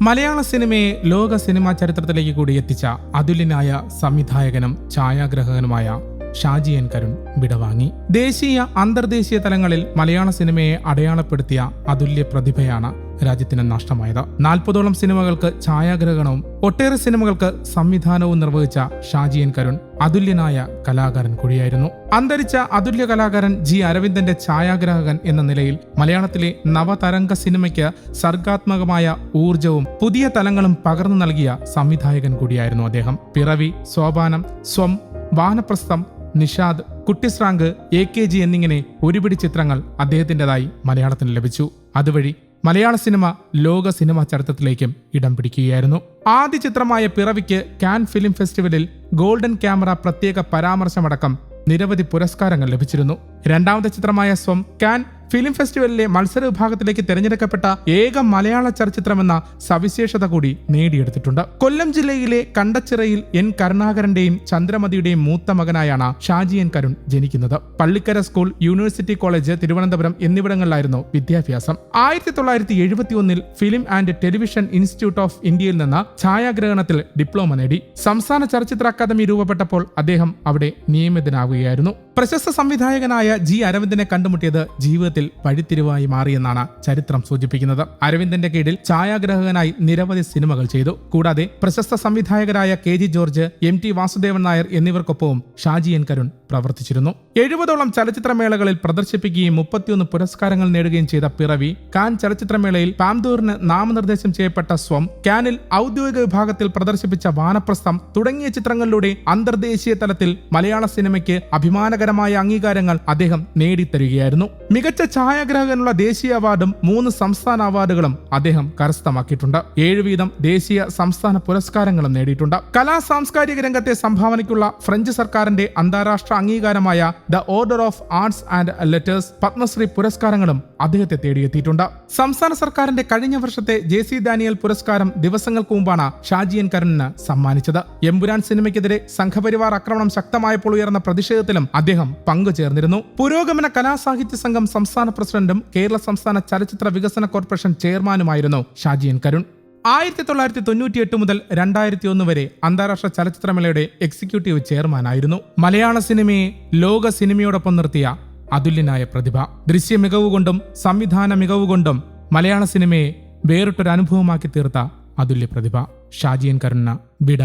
മലയാള സിനിമയെ ലോക സിനിമാ ചരിത്രത്തിലേക്ക് കൂടി എത്തിച്ച അതുല്യനായ സംവിധായകനും ഛായാഗ്രഹകനുമായ ഷാജി എൻ കരുൺ വിടവാങ്ങി. ദേശീയ അന്തർദേശീയ തലങ്ങളിൽ മലയാള സിനിമയെ അടയാളപ്പെടുത്തിയ അതുല്യ പ്രതിഭയാണ് രാജ്യത്തിന് നഷ്ടമായത്. നാൽപ്പതോളം സിനിമകൾക്ക് ഛായാഗ്രഹണവും ഒട്ടേറെ സിനിമകൾക്ക് സംവിധാനവും നിർവഹിച്ച ഷാജി എൻ കരുൺ അതുല്യനായ കലാകാരൻ കൂടിയായിരുന്നു അന്തരിച്ച അതുല്യ കലാകാരൻ ജി അരവിന്ദന്റെ ഛായാഗ്രാഹകൻ എന്ന നിലയിൽ മലയാളത്തിലെ നവതരംഗ സിനിമയ്ക്ക് സർഗാത്മകമായ ഊർജവും പുതിയ തലങ്ങളും പകർന്നു നൽകിയ സംവിധായകൻ കൂടിയായിരുന്നു അദ്ദേഹം. Piravi Sopanam Swaham Vanaprastham Nishad Kuttisrank A K G എന്നിങ്ങനെ ഒരുപിടി ചിത്രങ്ങൾ അദ്ദേഹത്തിന്റെതായി മലയാളത്തിന് ലഭിച്ചു. അതുവഴി മലയാള സിനിമ ലോക സിനിമാ ചരിത്രത്തിലേക്കും ഇടം പിടിക്കുകയായിരുന്നു. ആദ്യ ചിത്രമായ പിറവിക്ക് കാൻ ഫിലിം ഫെസ്റ്റിവലിൽ ഗോൾഡൻ ക്യാമറ പ്രത്യേക പരാമർശമടക്കം നിരവധി പുരസ്കാരങ്ങൾ ലഭിച്ചിരുന്നു. രണ്ടാമത്തെ ചിത്രമായ സ്വം കാൻ ഫിലിം ഫെസ്റ്റിവലിലെ മത്സര വിഭാഗത്തിലേക്ക് തിരഞ്ഞെടുക്കപ്പെട്ട ഏക മലയാള ചലച്ചിത്രമെന്ന സവിശേഷത കൂടി നേടിയെടുത്തിട്ടുണ്ട്. കൊല്ലം ജില്ലയിലെ കണ്ടച്ചിറയിൽ എൻ കരുണാകരന്റെയും ചന്ദ്രമതിയുടെയും മൂത്ത മകനായാണ് ഷാജി എൻ കരുൺ ജനിക്കുന്നത്. Pallikkara school university college Thiruvananthapuram എന്നിവിടങ്ങളിലായിരുന്നു വിദ്യാഭ്യാസം. ആയിരത്തി തൊള്ളായിരത്തി എഴുപത്തി ഒന്നിൽ film and television institute of ഇന്ത്യയിൽ നിന്ന് ഛായാഗ്രഹണത്തിൽ ഡിപ്ലോമ നേടി. സംസ്ഥാന ചലച്ചിത്ര അക്കാദമി രൂപപ്പെട്ടപ്പോൾ അദ്ദേഹം അവിടെ നിയമിതനാവുകയായിരുന്നു. പ്രശസ്ത സംവിധായകനായ ജി അരവിന്ദനെ കണ്ടുമുട്ടിയത് ജീവിതത്തിൽ വഴിത്തിരിവായി മാറിയെന്നാണ് ചരിത്രം സൂചിപ്പിക്കുന്നത്. അരവിന്ദന്റെ കീഴിൽ ഛായാഗ്രഹകനായി നിരവധി സിനിമകൾ ചെയ്തു. കൂടാതെ പ്രശസ്ത സംവിധായകരായ K G George M T Vasudevan Nair എന്നിവർക്കൊപ്പവും Shaji N Karun പ്രവർത്തിച്ചിരുന്നു. എഴുപതോളം ചലച്ചിത്രമേളകളിൽ പ്രദർശിപ്പിക്കുകയും മുപ്പത്തിയൊന്ന് പുരസ്കാരങ്ങൾ നേടുകയും ചെയ്ത പിറവി കാൻ ചലച്ചിത്രമേളയിൽ പാംദൂറിന് നാമനിർദ്ദേശം ചെയ്യപ്പെട്ട സ്വം കാനിൽ ഔദ്യോഗിക വിഭാഗത്തിൽ പ്രദർശിപ്പിച്ച വാനപ്രസ്ഥം തുടങ്ങിയ ചിത്രങ്ങളിലൂടെ അന്തർദേശീയ തലത്തിൽ മലയാള സിനിമയ്ക്ക് അഭിമാനകരമായ അംഗീകാരങ്ങൾ അദ്ദേഹം നേടിത്തരികയായിരുന്നു. മികച്ച ഛായാഗ്രാഹകനുള്ള ദേശീയ അവാർഡും മൂന്ന് സംസ്ഥാന അവാർഡുകളും അദ്ദേഹം കരസ്ഥമാക്കിയിട്ടുണ്ട്. ഏഴ് വീതം ദേശീയ സംസ്ഥാന പുരസ്കാരങ്ങളും നേടിയിട്ടുണ്ട്. കലാ സാംസ്കാരിക രംഗത്തെ സംഭാവനയ്ക്കുള്ള ഫ്രഞ്ച് സർക്കാരിന്റെ അന്താരാഷ്ട്ര അംഗീകാരമായ the order of arts and letters Padmashri പുരസ്കാരങ്ങളും അദ്ദേഹത്തെ തേടിയെത്തിയിട്ടുണ്ട്. സംസ്ഥാന സർക്കാരിന്റെ കഴിഞ്ഞ വർഷത്തെ ജെ സി ദാനിയൽ പുരസ്കാരം ദിവസങ്ങൾക്ക് മുമ്പാണ് ഷാജിയൻ കരുണിന് സമ്മാനിച്ചത്. എമ്പുരാൻ സിനിമയ്ക്കെതിരെ സംഘപരിവാർ ആക്രമണം ശക്തമായപ്പോൾ ഉയർന്ന പ്രതിഷേധത്തിലും അദ്ദേഹം പങ്കുചേർന്നിരുന്നു. പുരോഗമന കലാസാഹിത്യ സംഘം സംസ്ഥാന പ്രസിഡന്റും കേരള സംസ്ഥാന ചലച്ചിത്ര വികസന കോർപ്പറേഷൻ ചെയർമാനുമായിരുന്നു ഷാജിയൻ കരുൺ. ആയിരത്തി തൊള്ളായിരത്തി തൊണ്ണൂറ്റി എട്ട് മുതൽ രണ്ടായിരത്തി ഒന്ന് വരെ അന്താരാഷ്ട്ര ചലച്ചിത്രമേളയുടെ എക്സിക്യൂട്ടീവ് ചെയർമാൻ ആയിരുന്നു മലയാള സിനിമയെ ലോക സിനിമയോടൊപ്പം നിർത്തിയ അതുല്യനായ പ്രതിഭ. ദൃശ്യ മികവുകൊണ്ടും സംവിധാന മികവുകൊണ്ടും മലയാള സിനിമയെ വേറിട്ടൊരു അനുഭവമാക്കി തീർത്ത അതുല്യ പ്രതിഭ. ഷാജിയൻ കരുണ വിട.